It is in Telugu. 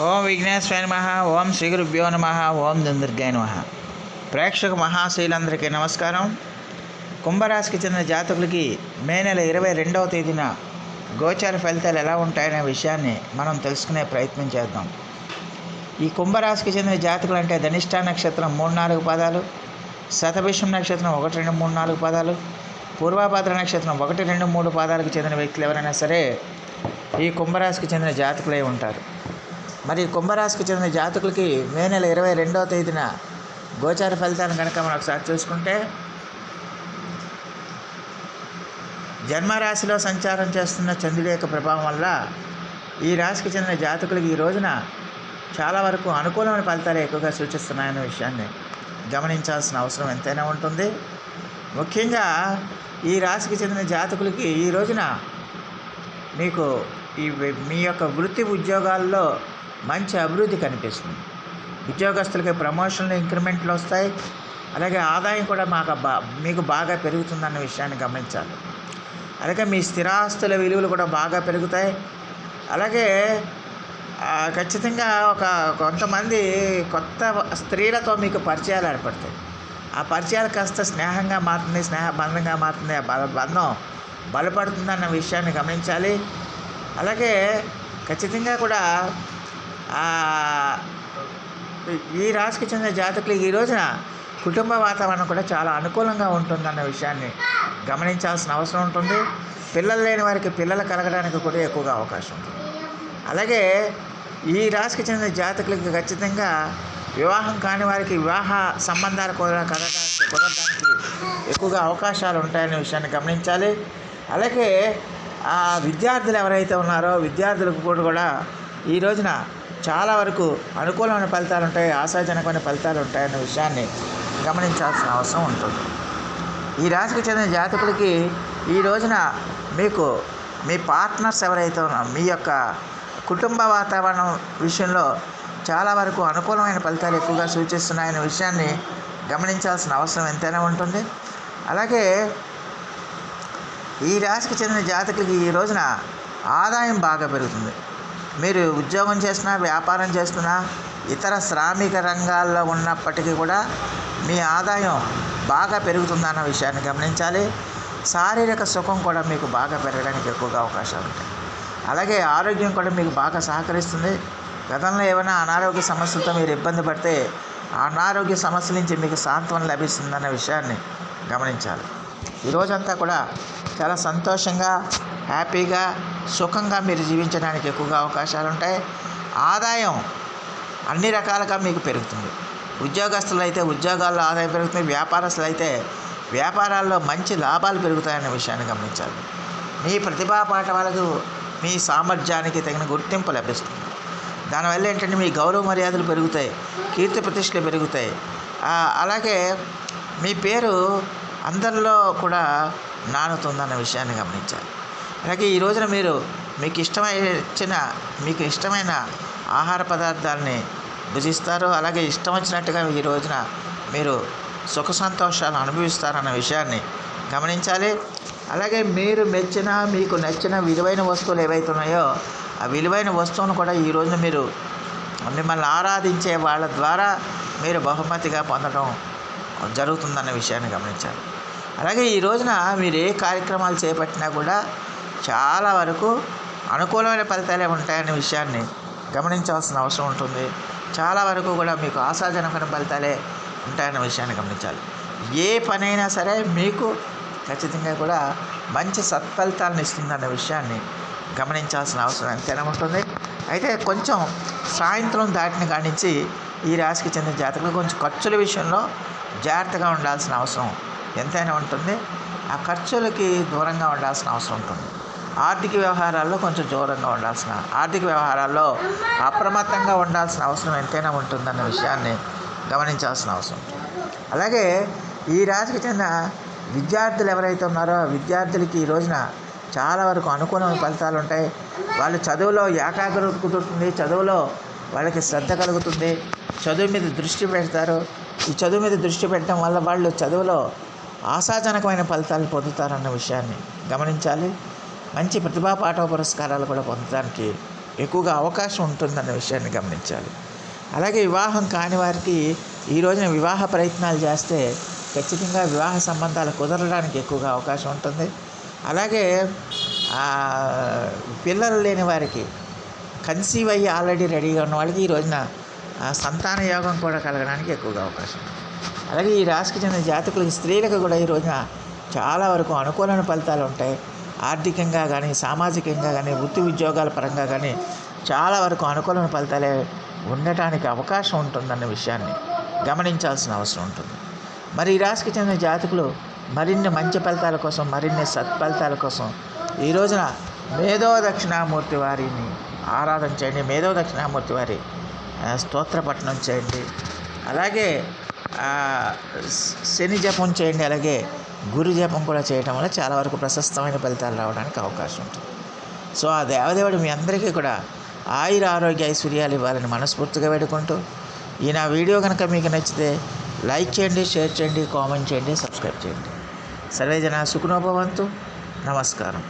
ఓం విఘ్నేశ్వర నమ ఓం శ్రీ గురుభ్యో నమ ఓం దుందుర్గాయ నమ. ప్రేక్షక మహాశైలందరికీ నమస్కారం. కుంభరాశికి చెందిన జాతకులకి మే నెల ఇరవై రెండవ తేదీన గోచార ఫలితాలు ఎలా ఉంటాయనే విషయాన్ని మనం తెలుసుకునే ప్రయత్నం చేద్దాం. ఈ కుంభరాశికి చెందిన జాతకులు అంటే ధనిష్ట నక్షత్రం మూడు నాలుగు పదాలు శతభిషం నక్షత్రం ఒకటి రెండు మూడు నాలుగు పదాలు పూర్వాభాద్ర నక్షత్రం ఒకటి రెండు మూడు పాదాలకు చెందిన వ్యక్తులు ఎవరైనా సరే ఈ కుంభరాశికి చెందిన జాతకులై ఉంటారు. మరి కుంభరాశికి చెందిన జాతకులకి మే నెల ఇరవై రెండవ తేదీన గోచార ఫలితాలను కనుక మనం ఒకసారి చూసుకుంటే జన్మరాశిలో సంచారం చేస్తున్న చంద్రుడి యొక్క ప్రభావం వల్ల ఈ రాశికి చెందిన జాతకులకి ఈ రోజున చాలా వరకు అనుకూలమైన ఫలితాలు ఎక్కువగా సూచిస్తున్నాయనే విషయాన్ని గమనించాల్సిన అవసరం ఎంతైనా ఉంటుంది. ముఖ్యంగా ఈ రాశికి చెందిన జాతకులకి ఈ రోజున మీకు ఈ మీ యొక్క వృత్తి ఉద్యోగాల్లో మంచి అభివృద్ధి కనిపిస్తుంది. ఉద్యోగస్తులకి ప్రమోషన్లు ఇంక్రిమెంట్లు వస్తాయి. అలాగే ఆదాయం కూడా మాకు బా మీకు బాగా పెరుగుతుందన్న విషయాన్ని గమనించాలి. అలాగే మీ స్థిరాస్తుల విలువలు కూడా బాగా పెరుగుతాయి. అలాగే ఖచ్చితంగా ఒక కొంతమంది కొత్త స్త్రీలతో మీకు పరిచయాలు ఏర్పడతాయి. ఆ పరిచయాలు కాస్త స్నేహంగా మారుతుంది స్నేహ బంధంగా మారుతుంది ఆ బల బంధం బలపడుతుందన్న విషయాన్ని గమనించాలి. అలాగే ఖచ్చితంగా కూడా ఈ రాశికి చెందిన జాతకులు ఈ రోజున కుటుంబ వాతావరణం కూడా చాలా అనుకూలంగా ఉంటుందన్న విషయాన్ని గమనించాల్సిన అవసరం ఉంటుంది. పిల్లలు లేని వారికి పిల్లలు కలగడానికి కూడా ఎక్కువగా అవకాశం ఉంటుంది. అలాగే ఈ రాశికి చెందిన జాతకులకి ఖచ్చితంగా వివాహం కాని వారికి వివాహ సంబంధాలు కూడా కలగడానికి కుదరడానికి ఎక్కువగా అవకాశాలు ఉంటాయనే విషయాన్ని గమనించాలి. అలాగే ఆ విద్యార్థులు ఎవరైతే ఉన్నారో విద్యార్థులకు కూడా ఈ రోజున చాలా వరకు అనుకూలమైన ఫలితాలు ఉంటాయి ఆశాజనకమైన ఫలితాలు ఉంటాయన్న విషయాన్ని గమనించాల్సిన అవసరం ఉంటుంది. ఈ రాశికి చెందిన జాతకులకి ఈ రోజున మీకు మీ పార్ట్నర్స్ ఎవరైతే మీ యొక్క కుటుంబ వాతావరణం విషయంలో చాలా వరకు అనుకూలమైన ఫలితాలు ఎక్కువగా సూచిస్తున్నాయనే విషయాన్ని గమనించాల్సిన అవసరం ఎంతైనా ఉంటుంది. అలాగే ఈ రాశికి చెందిన జాతకులకి ఈ రోజున ఆదాయం బాగా పెరుగుతుంది. మీరు ఉద్యోగం చేస్తున్నా వ్యాపారం చేస్తున్నా ఇతర శ్రామిక రంగాల్లో ఉన్నప్పటికీ కూడా మీ ఆదాయం బాగా పెరుగుతుందన్న విషయాన్ని గమనించాలి. శారీరక సుఖం కూడా మీకు బాగా పెరగడానికి ఎక్కువగా అవకాశాలు ఉంటాయి. అలాగే ఆరోగ్యం కూడా మీకు బాగా సహకరిస్తుంది. గతంలో ఏమైనా అనారోగ్య సమస్యలతో మీరు ఇబ్బంది పడితే అనారోగ్య సమస్యల నుంచి మీకు సాంత్వన లభిస్తుందన్న విషయాన్ని గమనించాలి. ఈ రోజంతా కూడా చాలా సంతోషంగా హ్యాపీగా సుఖంగా మీరు జీవించడానికి ఎక్కువగా అవకాశాలు ఉంటాయి ఆదాయం అన్ని రకాలుగా మీకు పెరుగుతుంది. ఉద్యోగస్తులు అయితే ఉద్యోగాల్లో ఆదాయం పెరుగుతుంది. వ్యాపారస్తులు అయితే వ్యాపారాల్లో మంచి లాభాలు పెరుగుతాయనే విషయాన్ని గమనించాలి. మీ ప్రతిభా పాఠవాలకు మీ సామర్థ్యానికి తగిన గుర్తింపు లభిస్తుంది. దానివల్ల ఏంటంటే మీ గౌరవ మర్యాదలు పెరుగుతాయి. కీర్తి ప్రతిష్టలు పెరుగుతాయి. అలాగే మీ పేరు అందరిలో కూడా నానుతుందన్న విషయాన్ని గమనించాలి. అలాగే ఈ రోజున మీరు మీకు ఇష్టమైన మీకు ఇష్టమైన ఆహార పదార్థాలని భుజిస్తారు. అలాగే ఇష్టం వచ్చినట్టుగా ఈ రోజున మీరు సుఖ సంతోషాలు అనుభవిస్తారన్న విషయాన్ని గమనించాలి. అలాగే మీరు మెచ్చిన మీకు నచ్చిన విలువైన వస్తువులు ఏవైతే ఉన్నాయో ఆ విలువైన వస్తువును కూడా ఈ రోజున మీరు మిమ్మల్ని ఆరాధించే వాళ్ళ ద్వారా మీరు బహుమతిగా పొందడం జరుగుతుందన్న విషయాన్ని గమనించాలి. అలాగే ఈ రోజున మీరు ఏ కార్యక్రమాలు చేపట్టినా కూడా చాలా వరకు అనుకూలమైన ఫలితాలే ఉంటాయనే విషయాన్ని గమనించాల్సిన అవసరం ఉంటుంది. చాలా వరకు కూడా మీకు ఆశాజనకమైన ఫలితాలే ఉంటాయన్న విషయాన్ని గమనించాలి. ఏ పనైనా సరే మీకు ఖచ్చితంగా కూడా మంచి సత్ఫలితాలను ఇస్తుందన్న విషయాన్ని గమనించాల్సిన అవసరం ఎంతైనా ఉంటుంది. అయితే కొంచెం సాయంత్రం దాటిన కాడి నుంచి ఈ రాశికి చెందిన జాతకులు కొంచెం ఖర్చుల విషయంలో జాగ్రత్తగా ఉండాల్సిన అవసరం ఎంతైనా ఉంటుంది. ఆ ఖర్చులకి దూరంగా ఉండాల్సిన అవసరం ఉంటుంది. ఆర్థిక వ్యవహారాల్లో కొంచెం దూరంగా ఉండాల్సిన ఆర్థిక వ్యవహారాల్లో అప్రమత్తంగా ఉండాల్సిన అవసరం ఎంతైనా ఉంటుందన్న విషయాన్ని గమనించాల్సిన అవసరం. అలాగే ఈ రాశికి చెందిన విద్యార్థులు ఎవరైతే ఉన్నారో ఆ విద్యార్థులకి ఈ రోజున చాలా వరకు అనుకూలమైన ఫలితాలు ఉంటాయి. వాళ్ళు చదువులో ఏకాగ్రత కుదురుతుంది చదువులో వాళ్ళకి శ్రద్ధ కలుగుతుంది. చదువు మీద దృష్టి పెడతారు. ఈ చదువు మీద దృష్టి పెట్టడం వల్ల వాళ్ళు చదువులో ఆశాజనకమైన ఫలితాలు పొందుతారన్న విషయాన్ని గమనించాలి. మంచి ప్రతిభా పాఠవ పురస్కారాలు కూడా పొందడానికి ఎక్కువగా అవకాశం ఉంటుందన్న విషయాన్ని గమనించాలి. అలాగే వివాహం కాని వారికి ఈ రోజున వివాహ ప్రయత్నాలు చేస్తే ఖచ్చితంగా వివాహ సంబంధాలు కుదరడానికి ఎక్కువగా అవకాశం ఉంటుంది. అలాగే పిల్లలు లేని వారికి కన్సీవ్ అయ్యి ఆల్రెడీ రెడీగా ఉన్న వాళ్ళకి ఈ రోజున సంతాన యోగం కూడా కలగడానికి ఎక్కువగా అవకాశం ఉంటుంది. అలాగే ఈ రాశికి చెందిన జాతకులకు స్త్రీలకు కూడా ఈ రోజున చాలా వరకు అనుకూలమైన ఫలితాలు ఉంటాయి. ఆర్థికంగా కానీ సామాజికంగా కానీ వృత్తి ఉద్యోగాల పరంగా కానీ చాలా వరకు అనుకూలమైన ఫలితాలే ఉండటానికి అవకాశం ఉంటుందన్న విషయాన్ని గమనించాల్సిన అవసరం ఉంటుంది. మరి ఈ రాశికి చెందిన జాతకులు మరిన్ని మంచి ఫలితాల కోసం మరిన్ని సత్ఫలితాల కోసం ఈ రోజున మేధో దక్షిణామూర్తి వారిని ఆరాధన చేయండి. మేధో దక్షిణామూర్తి వారి స్తోత్రపట్నం చేయండి. అలాగే శని జపం చేయండి అలాగే గురు జపం కూడా చేయటం వల్ల చాలా వరకు ప్రశస్తమైన ఫలితాలు రావడానికి అవకాశం ఉంటుంది. సో ఆ దేవదేవుడు మీ అందరికీ కూడా ఆయుర ఆరోగ్య ఐశ్వర్యాలు ఇవ్వాలని మనస్ఫూర్తిగా వేడుకుంటూ ఈ నా వీడియో కనుక మీకు నచ్చితే లైక్ చేయండి షేర్ చేయండి కామెంట్ చేయండి సబ్స్క్రైబ్ చేయండి. సర్వేజన సుఖనోభవంతు నమస్కారం.